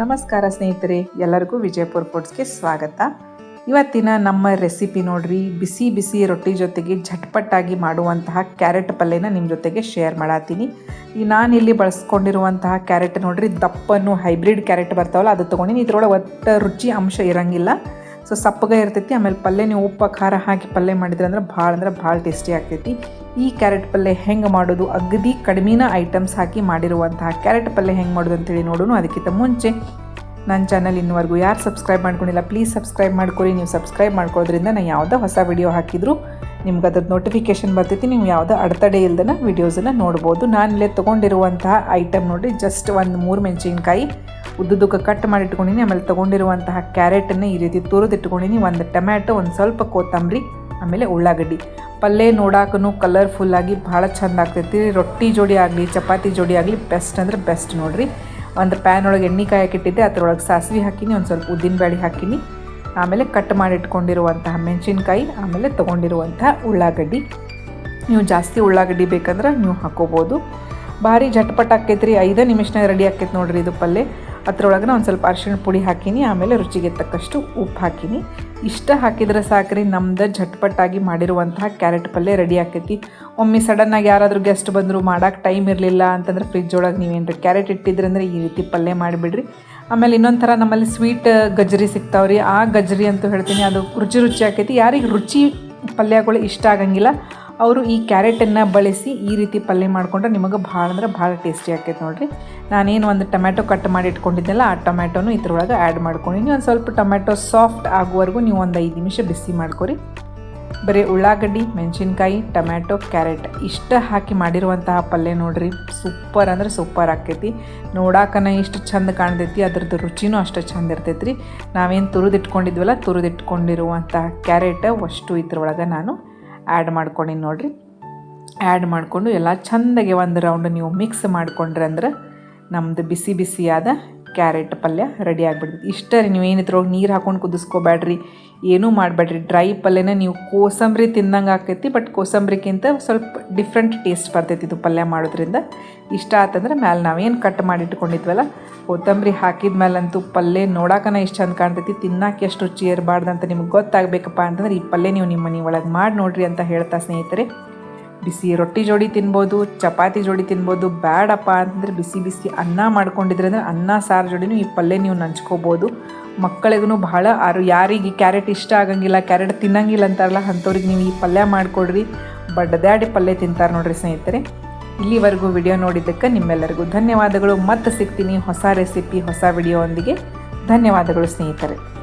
ನಮಸ್ಕಾರ ಸ್ನೇಹಿತರೆ, ಎಲ್ಲರಿಗೂ ವಿಜಯಪುರ ಫುಡ್ಸ್ಗೆ ಸ್ವಾಗತ. ಇವತ್ತಿನ ನಮ್ಮ ರೆಸಿಪಿ ನೋಡ್ರಿ, ಬಿಸಿ ಬಿಸಿ ರೊಟ್ಟಿ ಜೊತೆಗೆ ಝಟ್ಪಟ್ಟಾಗಿ ಮಾಡುವಂತಹ ಕ್ಯಾರೆಟ್ ಪಲ್ಯನ ನಿಮ್ಮ ಜೊತೆಗೆ ಶೇರ್ ಮಾಡತ್ತೀನಿ ಈ ನಾನಿಲ್ಲಿ ಬಳಸ್ಕೊಂಡಿರುವಂತಹ ಕ್ಯಾರೆಟ್ ನೋಡ್ರಿ, ದಪ್ಪನ್ನು ಹೈಬ್ರಿಡ್ ಕ್ಯಾರೆಟ್ ಬರ್ತಾವಲ್ಲ, ಅದು ತೊಗೊಂಡಿನಿ. ಇದ್ರೊಳಗೆ ಒಟ್ಟು ರುಚಿ ಅಂಶ ಇರಂಗಿಲ್ಲ. ಸೊ ಸಪ್ಪಗೆ ಇರ್ತೈತಿ, ಆಮೇಲೆ ಪಲ್ಯ ನೀವು ಉಪ್ಪು, ಖಾರ ಹಾಕಿ ಪಲ್ಯ ಮಾಡಿದ್ರೆ ಅಂದ್ರೆ ಭಾಳ ಅಂದ್ರೆ ಭಾಳ ಟೇಸ್ಟಿ ಆಗ್ತೈತಿ. ಈ ಕ್ಯಾರೆಟ್ ಪಲ್ಯ ಹೆಂಗೆ ಮಾಡೋದು? ಅಗದಿ ಕಡಿಮಿನ ಐಟಮ್ಸ್ ಹಾಕಿ ಮಾಡಿರುವಂತಹ ಕ್ಯಾರೆಟ್ ಪಲ್ಯ ಹೆಂಗೆ ಮಾಡೋದು ಅಂತೇಳಿ ನೋಡೋಣ ಅದಕ್ಕಿಂತ ಮುಂಚೆ ನನ್ನ ಚಾನಲ್ ಇನ್ನುವರೆಗೂ ಯಾರು ಸಬ್ಸ್ಕ್ರೈಬ್ ಮಾಡ್ಕೊಂಡಿಲ್ಲ, ಪ್ಲೀಸ್ ಸಬ್ಸ್ಕ್ರೈಬ್ ಮಾಡ್ಕೊಳ್ಳಿ ನೀವು ಸಬ್ಸ್ಕ್ರೈಬ್ ಮಾಡ್ಕೊಳ್ಳೋದ್ರಿಂದ ನಾನು ಯಾವುದೋ ಹೊಸ ವಿಡಿಯೋ ಹಾಕಿದ್ರು ನಿಮ್ಗೆ ಅದ್ರದ್ದು ನೋಟಿಫಿಕೇಶನ್ ಬರ್ತೈತಿ, ನೀವು ಯಾವುದೋ ಅಡೆತಡೆ ಇಲ್ದನ ವೀಡಿಯೋಸನ್ನು ನೋಡ್ಬೋದು. ನಾನು ಇಲ್ಲೇ ತೊಗೊಂಡಿರುವಂತಹ ಐಟಮ್ ನೋಡಿ ಜಸ್ಟ್ ಒಂದು ಮೂರು ಮೆಣಸಿನ್ಕಾಯಿ ಉದ್ದುದಕ್ಕೆ ಕಟ್ ಮಾಡಿ ಇಟ್ಕೊಂಡಿನಿ, ಆಮೇಲೆ ತೊಗೊಂಡಿರುವಂತಹ ಕ್ಯಾರೆಟನ್ನು ಈ ರೀತಿ ತುರಿದಿಟ್ಕೊಂಡಿನಿ ಒಂದು ಟೊಮ್ಯಾಟೊ, ಒಂದು ಸ್ವಲ್ಪ ಕೊತ್ತಂಬರಿ, ಆಮೇಲೆ ಉಳ್ಳಾಗಡ್ಡಿ. ಪಲ್ಯ ನೋಡಾಕೂ ಕಲರ್ಫುಲ್ಲಾಗಿ ಭಾಳ ಚಂದ ಆಗ್ತೈತಿ. ರೊಟ್ಟಿ ಜೋಡಿ ಆಗಲಿ, ಚಪಾತಿ ಜೋಡಿ ಆಗಲಿ ಬೆಸ್ಟ್ ಅಂದ್ರೆ ಬೆಸ್ಟ್ ನೋಡಿರಿ. ಒಂದು ಪ್ಯಾನ್ ಒಳಗೆ ಎಣ್ಣೆ ಕಾಯಕ್ಕಿಟ್ಟಿದ್ದೆ ಅದರೊಳಗೆ ಸಾಸಿವೆ ಹಾಕಿನಿ, ಒಂದು ಸ್ವಲ್ಪ ಉದ್ದಿನಬೇಳೆ ಹಾಕಿನಿ. ಆಮೇಲೆ ಕಟ್ ಮಾಡಿ ಇಟ್ಕೊಂಡಿರುವಂತಹ ಮೆಣಸಿನ್ಕಾಯಿ, ಆಮೇಲೆ ತೊಗೊಂಡಿರುವಂತಹ ಉಳ್ಳಾಗಡ್ಡಿ. ನೀವು ಜಾಸ್ತಿ ಉಳ್ಳಾಗಡ್ಡಿ ಬೇಕಂದ್ರೆ ನೀವು ಹಾಕೋಬೋದು. ಭಾರಿ ಝಟ್ಪಟ್ ಆಕೈತೆ ರೀ ಐದೇ ನಿಮಿಷನಾಗ ರೆಡಿ ಆಕೈತೆ ನೋಡಿರಿ ಇದು ಪಲ್ಯ. ಅದ್ರೊಳಗೆ ಒಂದು ಸ್ವಲ್ಪ ಅರಿಶಿಣ ಪುಡಿ ಹಾಕಿನಿ, ಆಮೇಲೆ ರುಚಿಗೆ ತಕ್ಕಷ್ಟು ಉಪ್ಪು ಹಾಕಿನಿ. ಇಷ್ಟ ಹಾಕಿದ್ರೆ ಸಾಕ್ರಿ, ನಮ್ದು ಝಟ್ಪಟ್ಟಾಗಿ ಮಾಡಿರುವಂತಹ ಕ್ಯಾರೆಟ್ ಪಲ್ಯ ರೆಡಿ ಆಕೈತಿ ಒಮ್ಮೆ ಸಡನ್ನಾಗಿ ಯಾರಾದರೂ ಗೆಸ್ಟ್ ಬಂದರೂ, ಮಾಡೋಕೆ ಟೈಮ್ ಇರಲಿಲ್ಲ ಅಂತಂದ್ರೆ ಫ್ರಿಜ್ ಒಳಗೆ ನೀವೇನು ಕ್ಯಾರೆಟ್ ಇಟ್ಟಿದ್ರಂದ್ರೆ ಈ ರೀತಿ ಪಲ್ಯ ಮಾಡಿಬಿಡ್ರಿ. ಆಮೇಲೆ ಇನ್ನೊಂದು ಥರ ನಮ್ಮಲ್ಲಿ ಸ್ವೀಟ್ ಗಜ್ರಿ ಸಿಗ್ತಾವ್ರಿ. ಆ ಗಜ್ರಿ ಅಂತೂ ಹೇಳ್ತೀನಿ, ಅದು ರುಚಿ ರುಚಿ ಆಕೈತಿ. ಯಾರಿಗೆ ರುಚಿ ಪಲ್ಯಗಳು ಇಷ್ಟ ಆಗಂಗಿಲ್ಲ, ಅವರು ಈ ಕ್ಯಾರೆಟನ್ನು ಬಳಸಿ ಈ ರೀತಿ ಪಲ್ಯ ಮಾಡಿಕೊಂಡ್ರೆ ನಿಮಗೆ ಭಾಳ ಅಂದ್ರೆ ಭಾಳ ಟೇಸ್ಟಿ ಆಕೈತೆ ನೋಡಿರಿ. ನಾನೇನು ಒಂದು ಟೊಮ್ಯಾಟೊ ಕಟ್ ಮಾಡಿ ಇಟ್ಕೊಂಡಿದ್ದೆಲ್ಲ ಆ ಟೊಮ್ಯಾಟೊನು ಇದ್ರೊಳಗೆ ಆ್ಯಡ್ ಮಾಡ್ಕೊಂಡಿನಿ. ಒಂದು ಸ್ವಲ್ಪ ಟೊಮ್ಯಾಟೊ ಸಾಫ್ಟ್ ಆಗುವವರೆಗೂ ನೀವು ಒಂದು ಐದು ನಿಮಿಷ ಬಿಸಿ ಮಾಡ್ಕೊರಿ. ಬರೀ ಉಳ್ಳಾಗಡ್ಡಿ, ಮೆಣಸಿನ್ಕಾಯಿ, ಟೊಮ್ಯಾಟೊ, ಕ್ಯಾರೆಟ್ ಇಷ್ಟ ಹಾಕಿ ಮಾಡಿರುವಂತಹ ಪಲ್ಯ ನೋಡ್ರಿ. ಸೂಪರ್ ಅಂದ್ರೆ ಸೂಪರ್ ಆಕೈತಿ ನೋಡಾಕನ ಇಷ್ಟು ಚಂದ ಕಾಣ್ತೈತಿ, ಅದ್ರದ್ದು ರುಚಿನೂ ಅಷ್ಟು ಚಂದ ಇರ್ತೈತಿ ರೀ ನಾವೇನು ತುರಿದಿಟ್ಕೊಂಡಿದ್ವಲ್ಲ, ತುರಿದಿಟ್ಕೊಂಡಿರುವಂತಹ ಕ್ಯಾರೆಟ್ ಅಷ್ಟು ಇದ್ರೊಳಗೆ ನಾನು ಆ್ಯಡ್ ಮಾಡ್ಕೊಂಡಿನಿ ನೋಡ್ರಿ. ಆ್ಯಡ್ ಮಾಡಿಕೊಂಡು ಎಲ್ಲ ಚಂದಗೆ ಒಂದು ರೌಂಡ್ ನೀವು ಮಿಕ್ಸ್ ಮಾಡಿಕೊಂಡ್ರೆ ಅಂದ್ರೆ ನಮ್ಮದು ಬಿಸಿ ಬಿಸಿಯಾದ ಕ್ಯಾರೆಟ್ ಪಲ್ಯ ರೆಡಿ ಆಗಿಬಿಡ್ತೈತಿ ಇಷ್ಟೇ ರೀ, ನೀವು ಏನಿದ್ರೊಳಗೆ ನೀರು ಹಾಕೊಂಡು ಕುದಿಸ್ಕೋಬೇಡ್ರಿ. ಏನೂ ಮಾಡಬೇಡ್ರಿ. ಡ್ರೈ ಪಲ್ಯನ ನೀವು ಕೋಸಂಬರಿ ತಿಂದಂಗೆ ಆಕೈತಿ, ಬಟ್ ಕೋಸಂಬರಿಗಿಂತ ಸ್ವಲ್ಪ ಡಿಫ್ರೆಂಟ್ ಟೇಸ್ಟ್ ಬರ್ತೈತಿ ಇದು ಪಲ್ಯ ಮಾಡೋದ್ರಿಂದ. ಇಷ್ಟ ಆತಂದ್ರೆ ಮ್ಯಾಲೆ ನಾವೇನು ಕಟ್ ಮಾಡಿಟ್ಕೊಂಡಿದ್ವಲ್ಲ, ಕೊತ್ತಂಬರಿ ಹಾಕಿದ ಮೇಲಂತೂ ಪಲ್ಯ ನೋಡಾಕನ ಇಷ್ಟು ಚಂದ ಕಾಣ್ತೈತಿ. ತಿನ್ನಕ್ಕೆ ಎಷ್ಟು ರುಚಿ ಇರಬಾರ್ದು ಅಂತ ನಿಮ್ಗೆ ಗೊತ್ತಾಗಬೇಕಪ್ಪ ಅಂತಂದ್ರೆ ಈ ಪಲ್ಯ ನೀವು ನಿಮ್ಮ ಮನೆ ಒಳಗೆ ಮಾಡಿ ನೋಡ್ರಿ ಅಂತ ಹೇಳ್ತಾ ಸ್ನೇಹಿತರೆ. ಬಿಸಿ ರೊಟ್ಟಿ ಜೋಡಿ ತಿನ್ಬೋದು, ಚಪಾತಿ ಜೋಡಿ ತಿನ್ಬೋದು, ಬ್ಯಾಡಪ್ಪ ಅಂತಂದರೆ ಬಿಸಿ ಬಿಸಿ ಅನ್ನ ಮಾಡ್ಕೊಂಡಿದ್ರೆ ಅಂದರೆ ಅನ್ನ, ಸಾರು ಜೋಡಿನೂ ಈ ಪಲ್ಯ ನೀವು ನಂಚ್ಕೋಬೋದು. ಮಕ್ಕಳಿಗೂ ಭಾಳ ಆರು, ಯಾರಿಗೆ ಕ್ಯಾರೆಟ್ ಇಷ್ಟ ಆಗಂಗಿಲ್ಲ, ಕ್ಯಾರೆಟ್ ತಿನ್ನಂಗಿಲ್ಲ ಅಂತಾರಲ್ಲ, ಅಂಥವ್ರಿಗೆ ನೀವು ಈ ಪಲ್ಯ ಮಾಡಿಕೊಡ್ರಿ. ಬಡ್ದಾಡಿ ಪಲ್ಯ ತಿಂತಾರೆ ನೋಡ್ರಿ ಸ್ನೇಹಿತರೆ. ಇಲ್ಲಿವರೆಗೂ ವಿಡಿಯೋ ನೋಡಿದ್ದಕ್ಕೆ ನಿಮ್ಮೆಲ್ಲರಿಗೂ ಧನ್ಯವಾದಗಳು. ಮತ್ತೆ ಸಿಗ್ತೀನಿ ಹೊಸ ರೆಸಿಪಿ, ಹೊಸ ವಿಡಿಯೋ ಧನ್ಯವಾದಗಳು ಸ್ನೇಹಿತರೆ.